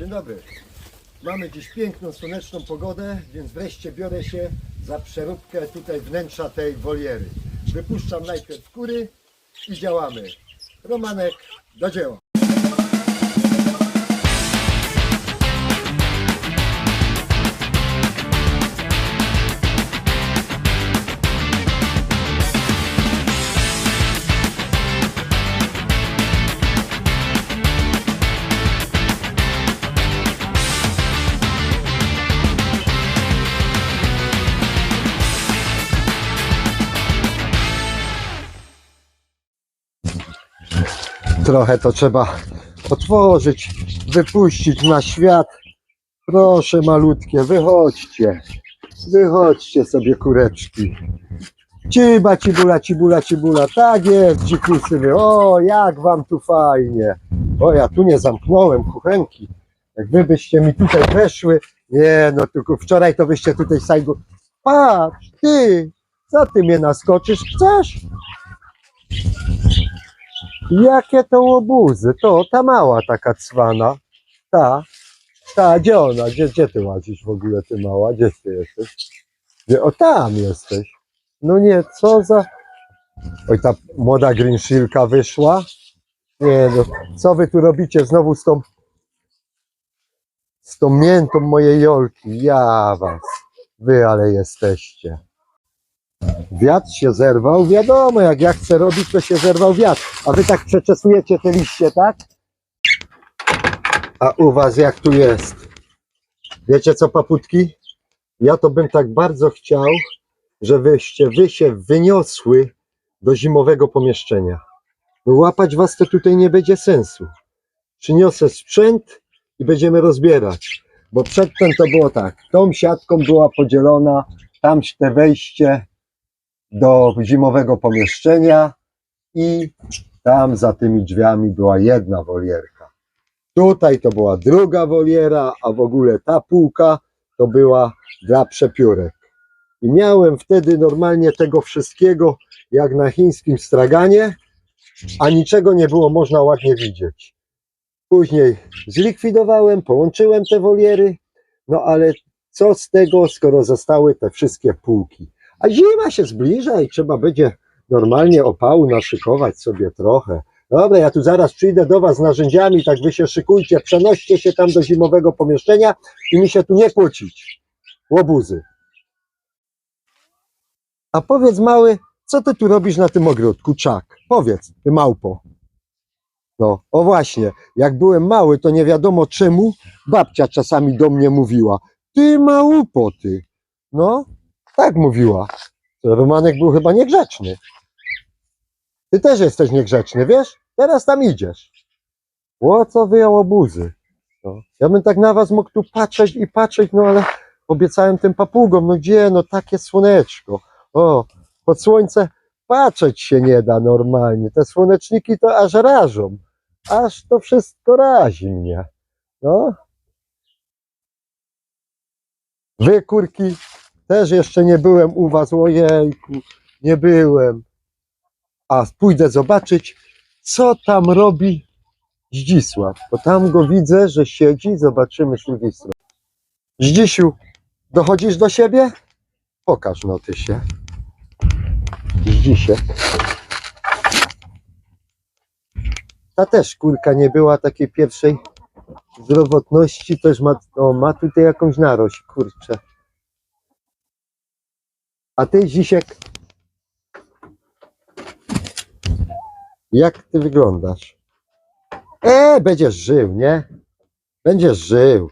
Dzień dobry. Mamy dziś piękną, słoneczną pogodę, więc wreszcie biorę się za przeróbkę tutaj wnętrza tej woliery. Wypuszczam najpierw kury i działamy. Romanek, do dzieła. Trochę to trzeba otworzyć, wypuścić na świat. Proszę malutkie, wychodźcie. Wychodźcie sobie kureczki. Ciba, cibula, cibula, cibula. Tak jest, dzikusy wy. O, jak wam tu fajnie. O, ja tu nie zamknąłem kuchenki. Jak wy byście mi tutaj weszły. Nie, no tylko wczoraj to wyście tutaj sajgu. Patrz, ty, co ty mnie naskoczysz? Chcesz? Jakie to łobuzy? To ta mała taka cwana. Ta. Ta, gdzie ona? Gdzie, gdzie ty łazisz w ogóle, ty mała? Gdzie ty jesteś? Gdzie? O, tam jesteś. No nie, co za... Oj, ta młoda grinszilka wyszła. Nie no, co wy tu robicie znowu z tą... Z tą miętą mojej Jolki? Ja was. Wy ale jesteście. Wiatr się zerwał, wiadomo, jak ja chcę robić, to się zerwał wiatr. A wy tak przeczesujecie te liście, tak? A u was jak tu jest? Wiecie co, paputki? Ja to bym tak bardzo chciał, żebyście wy się wyniosły do zimowego pomieszczenia. No łapać was to tutaj nie będzie sensu. Przyniosę sprzęt i będziemy rozbierać. Bo przedtem to było tak, tą siatką była podzielona, tam te wejście, do zimowego pomieszczenia i tam za tymi drzwiami była jedna wolierka. Tutaj to była druga woliera, a w ogóle ta półka to była dla przepiórek. I miałem wtedy normalnie tego wszystkiego jak na chińskim straganie, a niczego nie było można ładnie widzieć. Później zlikwidowałem, połączyłem te woliery, no ale co z tego, skoro zostały te wszystkie półki? A zima się zbliża i trzeba będzie normalnie opału naszykować sobie trochę. Dobra, ja tu zaraz przyjdę do Was z narzędziami, tak Wy się szykujcie, przenoście się tam do zimowego pomieszczenia i mi się tu nie kłócić. Łobuzy. A powiedz mały, co Ty tu robisz na tym ogródku, czak? Powiedz, Ty małpo. No, o właśnie, jak byłem mały, to nie wiadomo czemu babcia czasami do mnie mówiła, Ty małupo, Ty. No, tak mówiła. Romanek był chyba niegrzeczny. Ty też jesteś niegrzeczny, wiesz? Teraz tam idziesz. O co wy obuzy? No. Ja bym tak na was mógł tu patrzeć i patrzeć, no ale obiecałem tym papugom, no gdzie, no takie słoneczko. O, pod słońce patrzeć się nie da normalnie. Te słoneczniki to aż rażą. Aż to wszystko razi mnie. No. Wy kurki też jeszcze nie byłem u was, ojejku, nie byłem. A pójdę zobaczyć, co tam robi Zdzisław, bo tam go widzę, że siedzi, zobaczymy z. Zdzisiu, dochodzisz do siebie? Pokaż no ty się. Zdzisiek. Ta też kurka nie była takiej pierwszej zdrowotności, też ma, o, ma tutaj jakąś narość, kurczę. A ty, Zisiek, jak ty wyglądasz? E, będziesz żył, nie? Będziesz żył.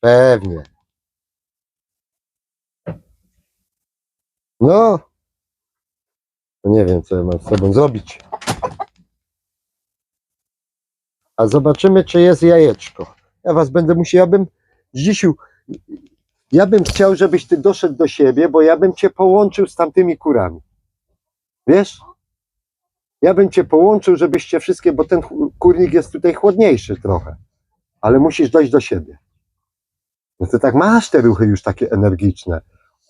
Pewnie. No. To nie wiem, co ja mam z sobą zrobić. A zobaczymy, czy jest jajeczko. Ja was będę musiał, ja bym, Zisiu, ja bym chciał, żebyś ty doszedł do siebie, bo ja bym cię połączył z tamtymi kurami. Wiesz? Ja bym cię połączył, żebyście wszystkie, bo ten kurnik jest tutaj chłodniejszy trochę. Ale musisz dojść do siebie. No ty tak masz te ruchy już takie energiczne.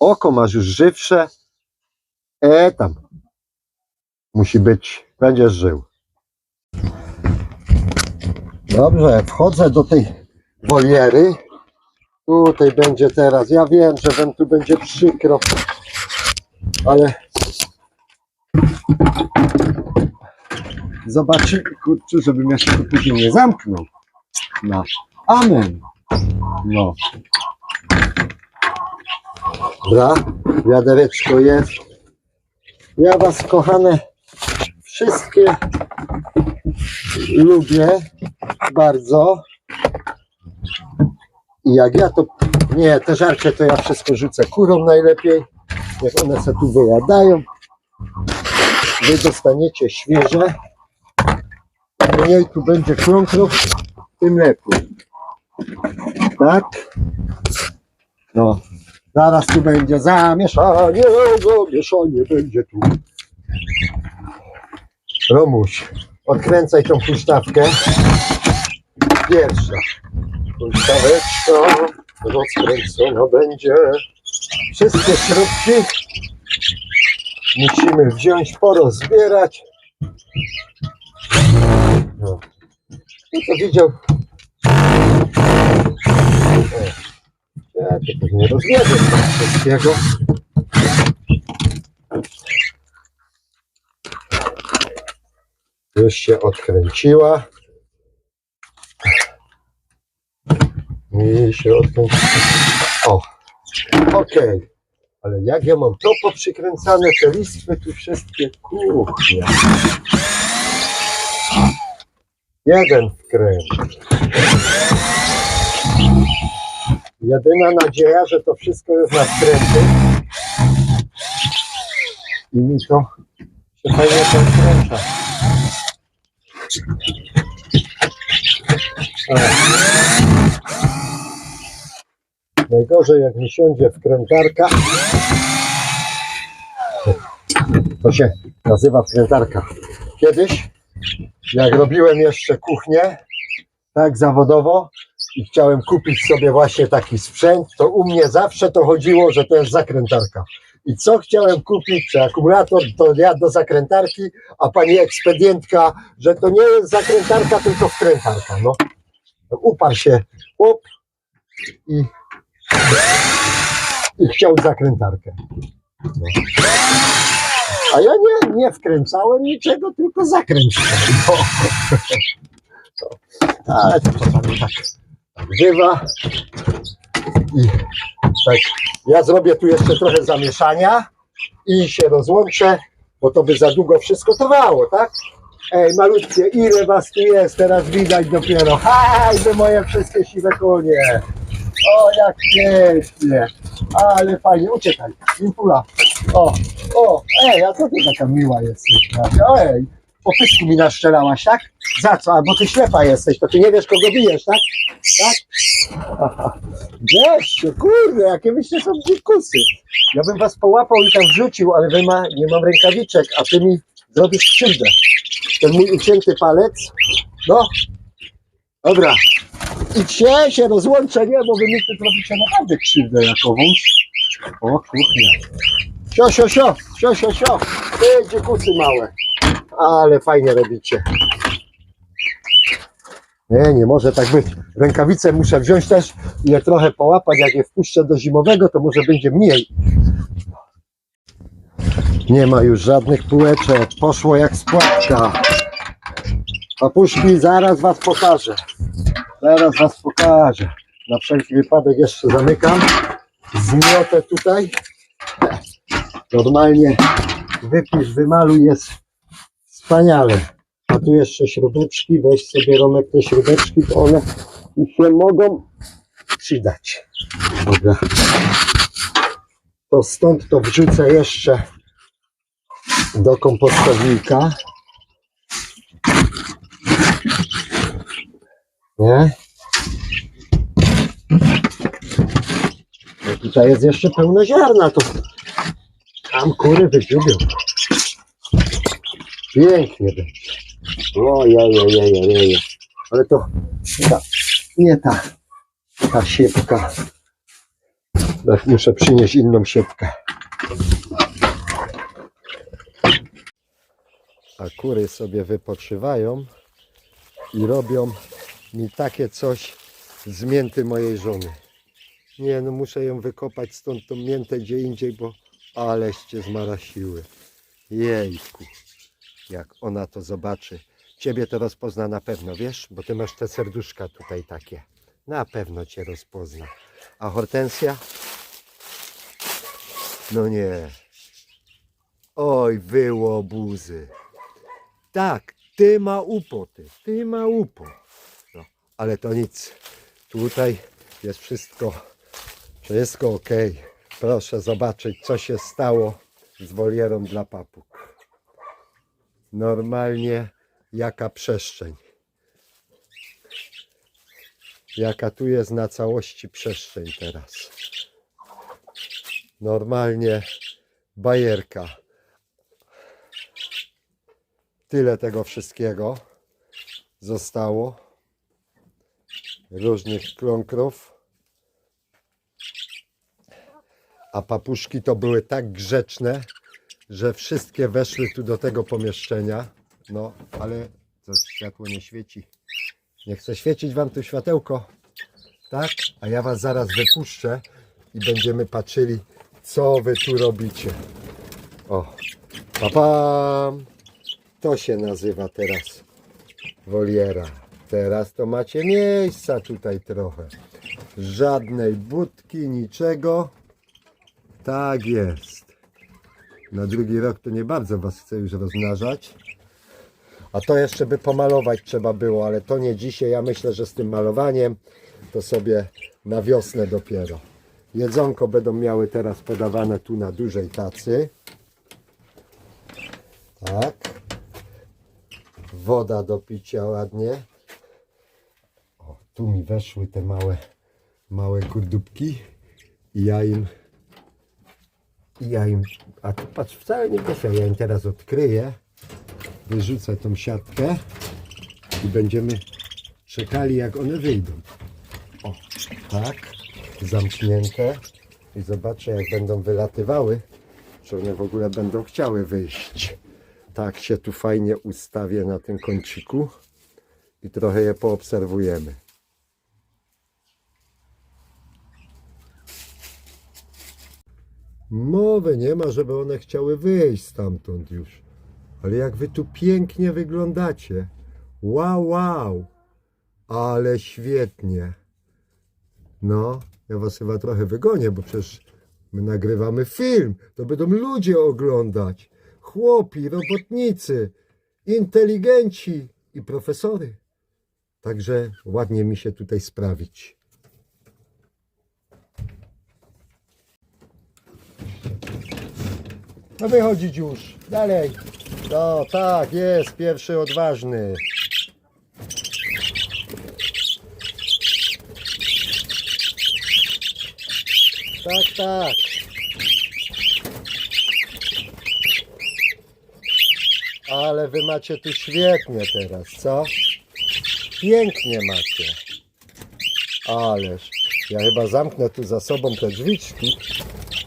Oko masz już żywsze. E tam. Musi być, będziesz żył. Dobrze, wchodzę do tej woliery. Tutaj będzie teraz, ja wiem, że wam tu będzie przykro, ale zobaczymy, kurczę, żebym ja się tu później nie zamknął. No, amen. No. Dobra, wiadereczko jest. Ja was, kochane, wszystkie lubię bardzo. I jak ja to. Nie, te żarcie to ja wszystko rzucę kurom najlepiej. Niech one se tu wyjadają. Wy dostaniecie świeże. Mniej tu będzie kląkrów, tym lepiej. Tak? No. Zaraz tu będzie zamieszanie, zamieszanie będzie tu. Romuś, odkręcaj tą huśtawkę. Pierwsza. Huśtaweczka rozkręcona będzie. Wszystkie śrubki musimy wziąć, porozbierać. No. No to widział. O. Ja to pewnie tego wszystkiego. Już się odkręciła. I odkręciła. O, okej. Ale jak ja mam to poprzykręcane, te listwy tu wszystkie, kuchnia. Jeden wkręt. Jedyna nadzieja, że to wszystko jest na wkręty. I mi to się fajnie podkręca. Najgorzej jak mi siądzie wkrętarka. To się nazywa wkrętarka. Kiedyś, jak robiłem jeszcze kuchnię, tak zawodowo, i chciałem kupić sobie właśnie taki sprzęt, to u mnie zawsze to chodziło, że to jest zakrętarka. I co chciałem kupić, czy akumulator, to ja do zakrętarki, a pani ekspedientka, że to nie jest zakrętarka, tylko wkrętarka. No. Uparł się chłop i, i chciał zakrętarkę. No. A ja nie, nie wkręcałem niczego, tylko zakręciłem. No. Ale to czasami tak tak bywa. I tak, ja zrobię tu jeszcze trochę zamieszania i się rozłączę, bo to by za długo wszystko trwało, tak? Ej, malutkie, ile was tu jest? Teraz widać dopiero. Haj, wy moje wszystkie siwe konie. O, jak pięknie. Ale fajnie, uciekaj. Impula. O, o, ej, a co ty taka miła jesteś? Nadia? Ej, po pysku mi naszczelałaś, tak? Za co? Albo ty ślepa jesteś, to ty nie wiesz, kogo bijesz, tak? Tak? Wreszcie, kurde, jakie wyście są dzikusy. Ja bym was połapał i tam wrzucił, ale wy ma, nie mam rękawiczek, a ty mi zrobisz krzywdę. Ten mój ucięty palec. No. Dobra. Idźcie, się rozłączę, nie, bo wy mi tu zrobicie naprawdę krzywdę jakowąś. O, kuchnia. Sio, sio, sio, sio, sio, sio. Ty, dzikusy małe. Ale fajnie robicie. Nie, nie może tak być. Rękawice muszę wziąć też i je trochę połapać. Jak je wpuszczę do zimowego, to może będzie mniej. Nie ma już żadnych półeczek. Poszło jak spłatka. Papuszki, zaraz was pokażę. Zaraz was pokażę. Na wszelki wypadek jeszcze zamykam. Zmiotę tutaj. Normalnie wypisz, wymaluj jest wspaniale. A tu jeszcze śrubeczki, weź sobie Romek te śrubeczki, to one się mogą przydać. Dobra. To stąd to wrzucę jeszcze do kompostownika. Nie? No tutaj jest jeszcze pełno ziarna, to tam kury wydziubią. Pięknie będzie. Ojej, Ale to ta, nie ta, ta siepka. Muszę przynieść inną siepkę. A kury sobie wypoczywają i robią mi takie coś z mięty mojej żony. Nie, no muszę ją wykopać stąd tą miętę gdzie indziej, bo aleście zmarasiły. Jejku, jak ona to zobaczy. Ciebie to rozpozna na pewno, wiesz, bo ty masz te serduszka tutaj takie. Na pewno cię rozpozna. A hortensja? No nie. Oj, wyłobuzy. Tak, ty ma upo, ty, ty ma upo. Ale to nic. Tutaj jest wszystko, wszystko ok. Proszę zobaczyć, co się stało z wolierą dla papug. Normalnie jaka przestrzeń. Jaka tu jest na całości przestrzeń teraz. Normalnie bajerka. Tyle tego wszystkiego zostało. Różnych kląkrów. A papuszki to były tak grzeczne, że wszystkie weszły tu do tego pomieszczenia. No, ale coś światło nie świeci. Nie chcę świecić wam tu światełko. Tak? A ja was zaraz wypuszczę i będziemy patrzyli, co wy tu robicie. O, papam. To się nazywa teraz woliera. Teraz to macie miejsca tutaj trochę. Żadnej budki, niczego. Tak jest. Na drugi rok to nie bardzo was chcę już rozmnażać. A to jeszcze by pomalować trzeba było, ale to nie dzisiaj. Ja myślę, że z tym malowaniem to sobie na wiosnę dopiero. Jedzonko będą miały teraz podawane tu na dużej tacy. Tak. Woda do picia ładnie. Tu mi weszły te małe, małe kurdupki. I ja im, i ja im, a tu patrz, wcale nie weszło. Ja im teraz odkryję. Wyrzucę tą siatkę i będziemy czekali jak one wyjdą. O, tak, zamknięte. I zobaczę jak będą wylatywały, czy one w ogóle będą chciały wyjść. Tak się tu fajnie ustawię na tym kąciku i trochę je poobserwujemy. Mowy nie ma, żeby one chciały wyjść stamtąd już. Ale jak wy tu pięknie wyglądacie. Wow, wow. Ale świetnie. No, ja was chyba trochę wygonię, bo przecież my nagrywamy film. To będą ludzie oglądać. Chłopi, robotnicy, inteligenci i profesory. Także ładnie mi się tutaj sprawić. No wychodzić już. Dalej. No tak, jest pierwszy odważny. Tak, tak. Ale wy macie tu świetnie teraz, co? Pięknie macie. Ależ ja chyba zamknę tu za sobą te drzwiczki,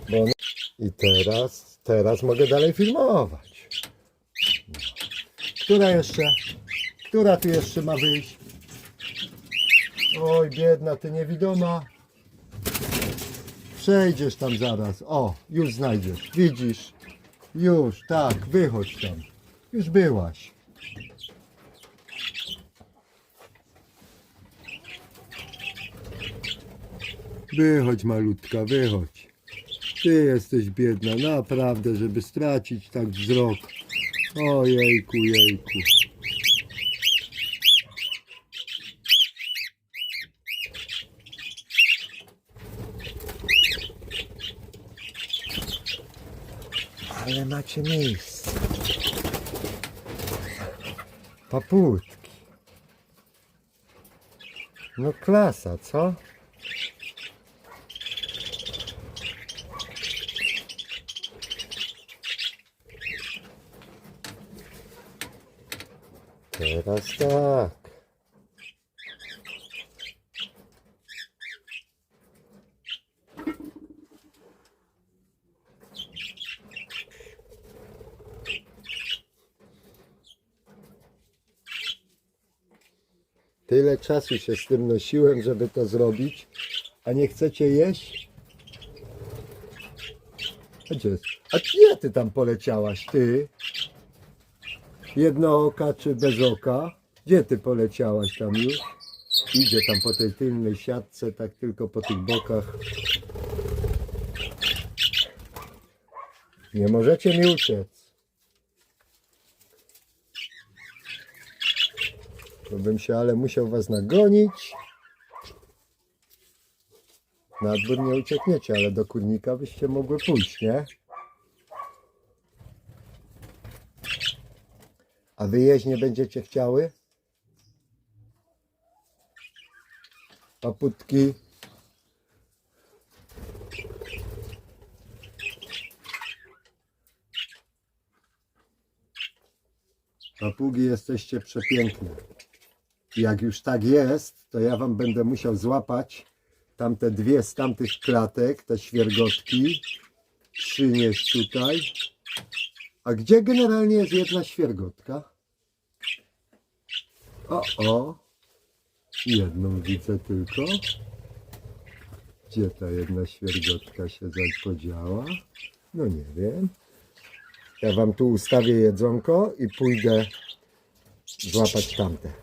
bo. I teraz, teraz mogę dalej filmować. Która jeszcze? Która tu jeszcze ma wyjść? Oj, biedna, ty niewidoma. Przejdziesz tam zaraz. O, już znajdziesz. Widzisz? Już, tak, wychodź tam. Już byłaś. Wychodź malutka, wychodź. Ty jesteś biedna, naprawdę, żeby stracić tak wzrok. Ojejku, jejku. Ale macie miejsce. Paputki. No klasa, co? Teraz tak. Tyle czasu się z tym nosiłem, żeby to zrobić, a nie chcecie jeść? Gdzie? A gdzie ty tam poleciałaś, ty? Jedno oka czy bez oka? Gdzie ty poleciałaś tam już? Idzie tam po tej tylnej siatce, tak tylko po tych bokach. Nie możecie mi uciec. To bym się ale musiał was nagonić. Na dwór nie uciekniecie, ale do kurnika byście mogły pójść, nie? A wy nie będziecie chciały? Paputki. Papugi jesteście przepiękne. Jak już tak jest, to ja wam będę musiał złapać tamte dwie z tamtych klatek, te świergotki, przynieść tutaj. A gdzie generalnie jest jedna świergotka? O, o, jedną widzę tylko. Gdzie ta jedna świergotka się zaś podziała? No nie wiem. Ja wam tu ustawię jedzonko i pójdę złapać tamte.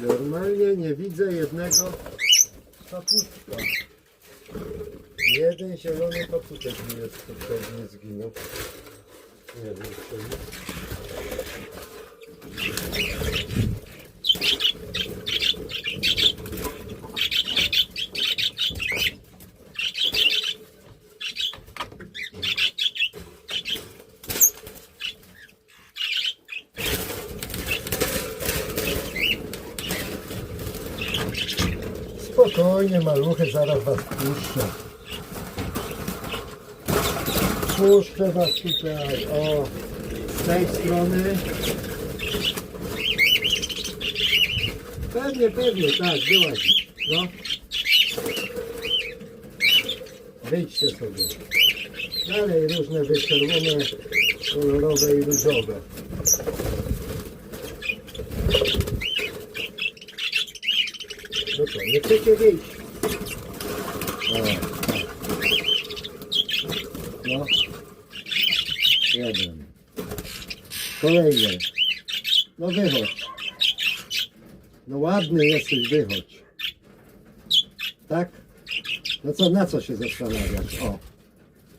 Normalnie nie widzę jednego paputka. Jeden zielony paputek mi jest tutaj nie zginął. Nie wiem czemu. Spokojnie maluchy, zaraz was puszczę. Puszczę was tutaj, o, z tej strony. Pewnie, pewnie, tak, byłaś. No. Wyjdźcie sobie. Dalej różne wy czerwone, kolorowe i różowe. No to, nie chcecie wyjść. O, tak. No. Jeden. Kolejny. No wychodź. No ładny jesteś, wychodź. Tak? No co, na co się zastanawiasz? O.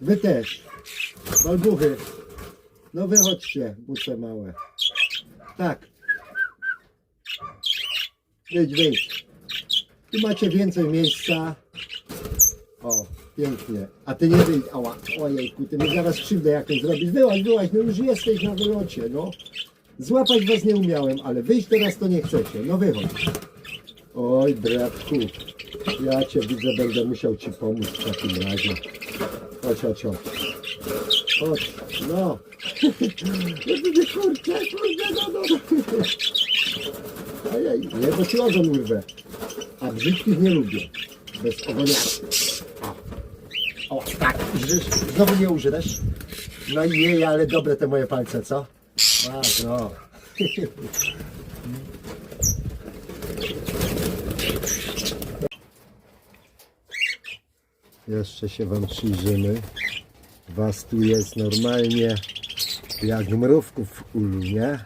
Wy też. Balbuchy. No wychodźcie, buce małe. Tak. Wyjdź, wyjdź. Tu macie więcej miejsca. O, pięknie. A ty nie wyjdź. Ała, ojejku, ty mi zaraz krzywdę jakąś zrobisz. Wyłaź, wyłaź, no już jesteś na wylocie, no. Złapać was nie umiałem, ale wyjść teraz to nie chcecie. No wychodź. Oj, bratku. Ja cię widzę, będę musiał ci pomóc w takim razie. Chodź, chodź, chodź. Chodź, no. No kurczę, kurde, no, no. Ojej, nie, bo ci ogon urwę. A brzydkich nie lubię. Bez ogoniaczy. O, tak, znowu nie użyłeś. No i jej, ale dobre te moje palce, co? No. Jeszcze się wam przyjrzymy. Was tu jest normalnie jak mrówków w ulu, nie?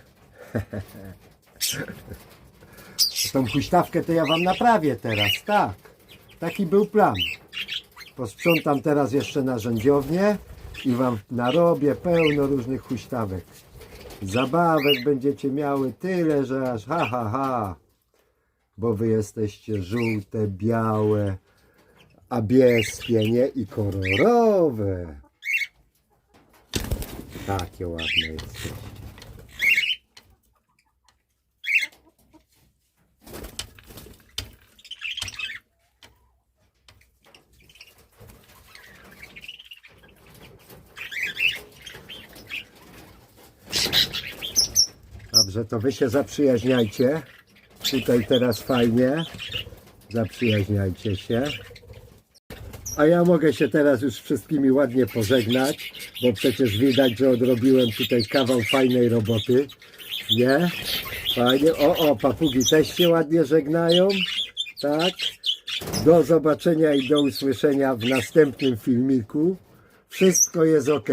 Tą huśtawkę to ja wam naprawię teraz, tak. Taki był plan. Posprzątam teraz jeszcze narzędziownię i wam narobię pełno różnych huśtawek. Zabawek będziecie miały tyle, że aż ha ha ha. Bo wy jesteście żółte, białe, a bieskie, nie? I kolorowe. Takie ładne jesteście. Dobrze, to wy się zaprzyjaźniajcie. Tutaj teraz fajnie. Zaprzyjaźniajcie się. A ja mogę się teraz już wszystkimi ładnie pożegnać, bo przecież widać, że odrobiłem tutaj kawał fajnej roboty. Nie? Fajnie. O, o, papugi też się ładnie żegnają. Tak. Do zobaczenia i do usłyszenia w następnym filmiku. Wszystko jest ok.